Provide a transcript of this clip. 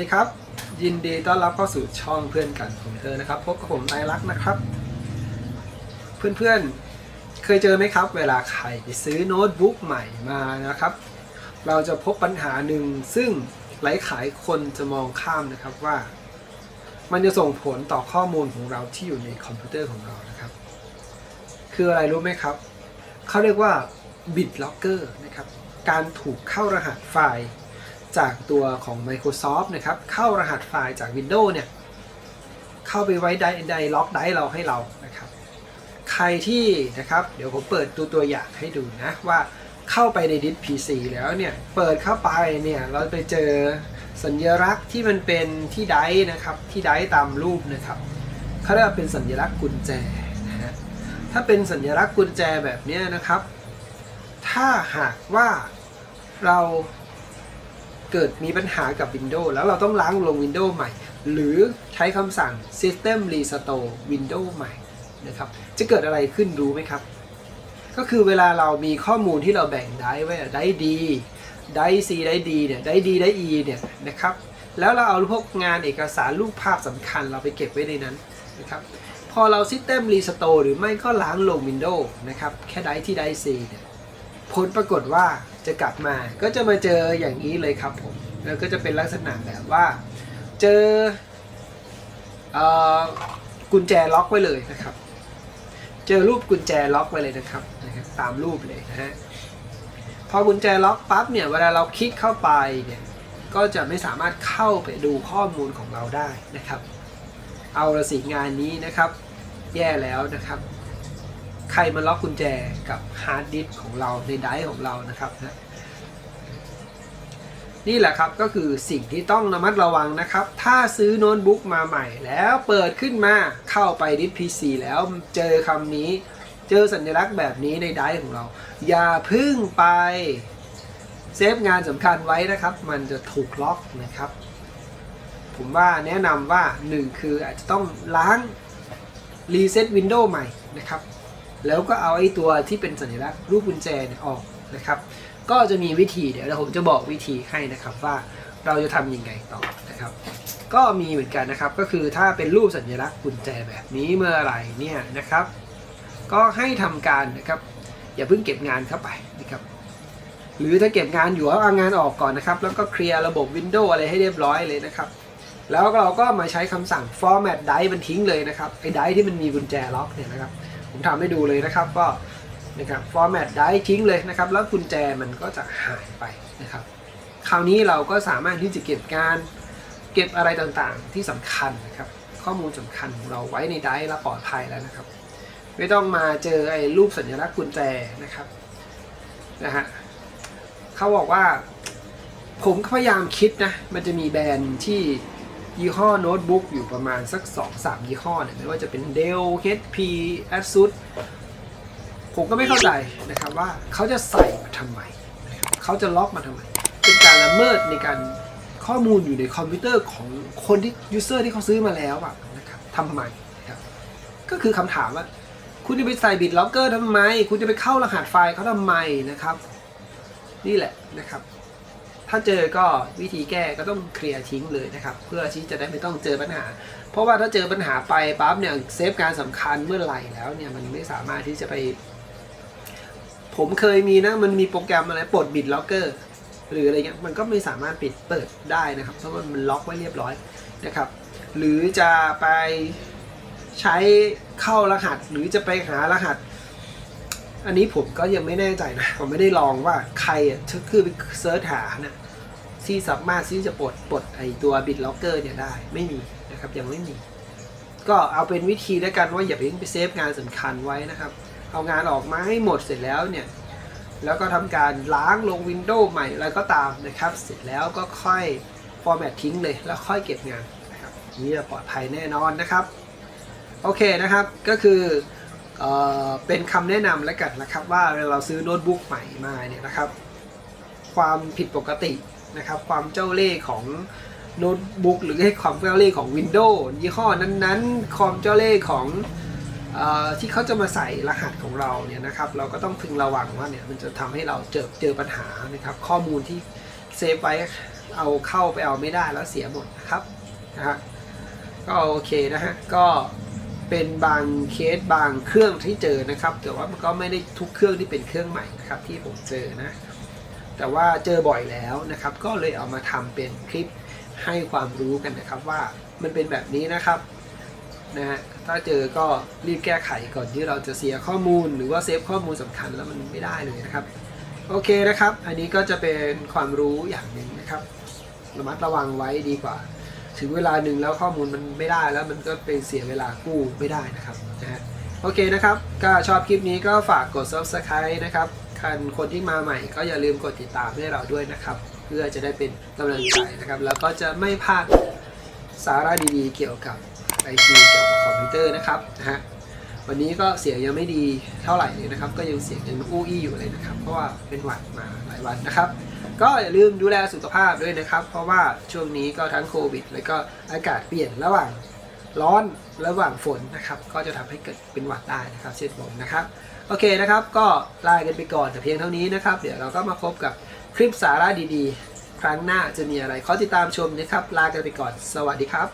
สวัสดีครับ ยินดีต้อนรับเข้าสู่ช่องเพื่อนกันผมเธอนะครับพบกับผมนายรักนะครับ เพื่อนๆเคยเจอไหมครับ เวลาใครไปซื้อโน้ตบุ๊กใหม่มานะครับ เราจะพบปัญหาหนึ่งซึ่งหลายขายคนจะมองข้ามนะครับว่า มันจะส่งผลต่อข้อมูลของเราที่อยู่ในคอมพิวเตอร์ของเรานะครับ คืออะไรรู้ไหมครับเขาเรียกว่า BitLocker นะครับการถูกเข้ารหัสไฟล์ จากตัวของ Microsoft นะครับ เข้ารหัสไฟล์จาก Windows เนี่ย เข้าไปไว้ไดไดล็อกไดเราให้เรานะครับ ใครที่นะครับ เดี๋ยวผมเปิดตัวตัวอย่างให้ดูนะว่าเข้าไปในดิส PC แล้วเนี่ย เปิดเข้าไปเนี่ย เราไปเจอสัญลักษณ์ที่มันเป็นที่ไดนะครับ ที่ไดตามรูปนะครับเขาเรียกว่าเป็นสัญลักษณ์กุญแจนะฮะ ถ้าเป็นสัญลักษณ์กุญแจแบบนี้นะครับ ถ้าหากว่าเรา เกิดมีปัญหากับ Windows แล้วเราต้องล้างลง Windows ใหม่ หรือใช้คำสั่ง System Restore Windows ใหม่นะครับจะเกิดอะไรขึ้นรู้ไหมครับ ก็คือเวลาเรามีข้อมูลที่เราแบ่งได้ไว้ได้ดีได้ C ได้ D เนี่ยได้ D ได้ E เนี่ยนะครับแล้วเราเอาพวกงานเอกสารรูปภาพสำคัญเราไปเก็บไว้ในนั้นนะครับพอเรา System Restore หรือไม่ก็ล้างลง Windows นะครับแค่ได้ที่ได้ C เนี่ย ผลปรากฏว่าจะกลับมาก็จะมาเจออย่างนี้เลยครับผมแล้วก็จะเป็นลักษณะแบบว่า เจอเอ่อกุญแจล็อกไว้เลยนะครับ เจอรูปกุญแจล็อกไว้เลยนะครับนะครับ ตามรูปเลยนะฮะพอกุญแจล็อกปั๊บเนี่ยเวลาเราคลิกเข้าไปเนี่ยก็จะไม่สามารถเข้าไปดูข้อมูลของเราได้นะครับ เอาละสิงานนี้นะครับ แย่แล้วนะครับ ใครมาล็อกกุญแจกับฮาร์ดดิสก์ของเราในไดร์ของเรานะครับนะนี่แหละครับก็คือสิ่งที่ต้องระมัดระวังนะครับ ถ้าซื้อโน้ตบุ๊กมาใหม่ แล้วเปิดขึ้นมาเข้าไปดิส PC แล้วเจอคำนี้ เจอสัญลักษณ์แบบนี้ในไดร์ของเรา อย่าพึ่งไปเซฟงานสำคัญไว้นะครับ มันจะถูกล็อกนะครับ ผมว่าแนะนำว่า 1 คืออาจจะต้องล้างรีเซ็ตวินโดว์ใหม่นะครับ แล้วก็เอาไอ้ตัวที่เป็นสัญลักษณ์รูปกุญแจเนี่ยออกนะครับ ก็จะมีวิธีเดี๋ยวผมจะบอกวิธีให้นะครับว่าเราจะทำยังไงต่อนะครับ ก็มีเหมือนกันนะครับ ก็คือถ้าเป็นรูปสัญลักษณ์กุญแจแบบนี้เมื่อไหร่เนี่ยนะครับ ก็ให้ทำการนะครับ อย่าเพิ่งเก็บงานเข้าไปนะครับหรือถ้าเก็บงานอยู่ก็เอางานออกก่อนนะครับ แล้วก็เคลียร์ระบบ Windows อะไรให้เรียบร้อยเลยนะครับ แล้วเราก็มาใช้คำสั่ง format dice มันทิ้งเลยนะครับไอ้ dice ที่มันมีกุญแจล็อกเนี่ยนะครับ ผมทำให้ดูเลยนะครับก็นะครับ format ได้ทิ้งเลยนะครับ แล้วกุญแจมันก็จะหายไปนะครับ คราวนี้เราก็สามารถที่จะเก็บการเก็บอะไรต่างๆที่สำคัญนะครับ ข้อมูลสำคัญของเราไว้ในไดร์และปลอดภัยแล้วนะครับ ไม่ต้องมาเจอไอ้รูปสัญลักษณ์กุญแจนะครับนะฮะเขาบอกว่า ผมพยายามคิดนะมันจะมีแบรนด์ที่ ยี่ห้อโน้ตบุ๊กอยู่ประมาณสัก 2-3 ยี่ห้อเนี่ยไม่ว่าจะเป็น Dell HP Asus ผมก็ไม่เข้าใจนะครับว่าเขาจะใส่มาทำไม เขาจะล็อกมาทำไม เป็นการละเมิดในการข้อมูลอยู่ในคอมพิวเตอร์ของคนที่ยูเซอร์ที่เขาซื้อมาแล้วอะนะครับทำไมครับก็คือคำถามว่า คุณจะไปใส่บิตล็อกเกอร์ทำไม คุณจะไปเข้ารหัสไฟล์เขาทำไมนะครับ นี่แหละนะครับ ถ้าเจอก็วิธีแก้ก็ต้องเคลียร์ทิ้งเลยนะครับ เพื่อที่จะได้ไม่ต้องเจอปัญหา เพราะว่าถ้าเจอปัญหาไปปั๊บเนี่ยเซฟการสำคัญเมื่อไหร่แล้วเนี่ยมันไม่สามารถที่จะไป ผมเคยมีนะมันมีโปรแกรมอะไรปลดบิตล็อกเกอร์หรืออะไรเงี้ยมันก็ไม่สามารถปิดเปิดได้นะครับ เพราะว่ามันล็อกไว้เรียบร้อยนะครับ หรือจะไปใช้เข้ารหัส หรือจะไปหารหัส อันนี้ผมก็ยังไม่แน่ใจนะ ผมไม่ได้ลองว่าใครอะคือไปเซิร์ชหานะที่สามารถที่จะปลดปลดไอตัวบิตล็อกเกอร์เนี่ยได้ไม่มีนะครับยังไม่มี ก็เอาเป็นวิธีแล้วกันว่าอย่าไปไปเซฟงานสำคัญไว้นะครับ เอางานออกมาให้หมดเสร็จแล้วเนี่ย แล้วก็ทำการล้างลงวินโดว์ใหม่อะไรก็ตามนะครับ เสร็จแล้วก็ค่อยฟอร์แมตทิ้งเลยแล้วค่อยเก็บงานนะครับนี่จะปลอดภัยแน่นอนนะครับ โอเคนะครับก็คือ เป็นคำแนะนำแล้วกันนะครับว่าเราซื้อโน้ตบุ๊กใหม่มาเนี่ยนะครับ ความผิดปกตินะครับ ความเจ้าเล่ห์ของโน้ตบุ๊กหรือให้ความเจ้าเล่ห์ของ Windows ยี่ห้อนั้นๆ ความเจ้าเล่ห์ของอที่เขาจะมาใส่รหัสของเราเนี่ยนะครับ เราก็ต้องพึงระวังว่าเนี่ยมันจะทำให้เราเจอเจอปัญหานะครับ ข้อมูลที่เซฟไว้เอาเข้าไปเอาไม่ได้แล้วเสียหมดนะครับนะฮะก็โอเคนะฮะก็ เป็นบางเคสบางเครื่องที่เจอนะครับ แต่ว่ามันก็ไม่ได้ทุกเครื่องที่เป็นเครื่องใหม่นะครับที่ผมเจอนะ แต่ว่าเจอบ่อยแล้วนะครับ ก็เลยเอามาทำเป็นคลิปให้ความรู้กันนะครับว่ามันเป็นแบบนี้นะครับนะฮะถ้าเจอก็รีบแก้ไขก่อนที่เราจะเสียข้อมูล หรือว่าเซฟข้อมูลสำคัญแล้วมันไม่ได้เลยนะครับ โอเคนะครับ อันนี้ก็จะเป็นความรู้อย่างหนึ่งนะครับระมัดระวังไว้ดีกว่า ถึงเวลาหนึ่งแล้วข้อมูลมันไม่ได้แล้วมันก็เป็นเสียเวลากู้ไม่ได้นะครับนะฮะโอเคนะครับ ก็ชอบคลิปนี้ก็ฝากกด subscribe นะครับคันคนที่มาใหม่ก็อย่าลืมกดติดตามให้เราด้วยนะครับ เพื่อจะได้เป็นกำลังใจนะครับ แล้วก็จะไม่พลาดสาระดีๆ เกี่ยวกับไอทีเกี่ยวกับคอมพิวเตอร์นะครับนะฮะ วันนี้ก็เสียงยังไม่ดีเท่าไหร่เลยนะครับ ก็ยังเสียงยังอู้อี้อยู่เลยนะครับ เพราะว่าเป็นหวัดมาหลายวันนะครับ ก็อย่าลืมดูแลสุขภาพด้วยนะครับ เพราะว่าช่วงนี้ก็ทั้งโควิด แล้วก็อากาศเปลี่ยนระหว่างร้อนระหว่างฝนนะครับ ก็จะทำให้เกิดเป็นหวัดได้นะครับ เช่นผมนะครับ โอเคนะครับ ก็ลากันไปก่อนแต่เพียงเท่านี้นะครับ เดี๋ยวเราก็มาพบกับคลิปสาระดีๆ ครั้งหน้าจะมีอะไรขอติดตามชมนะครับ ลากันไปก่อน สวัสดีครับ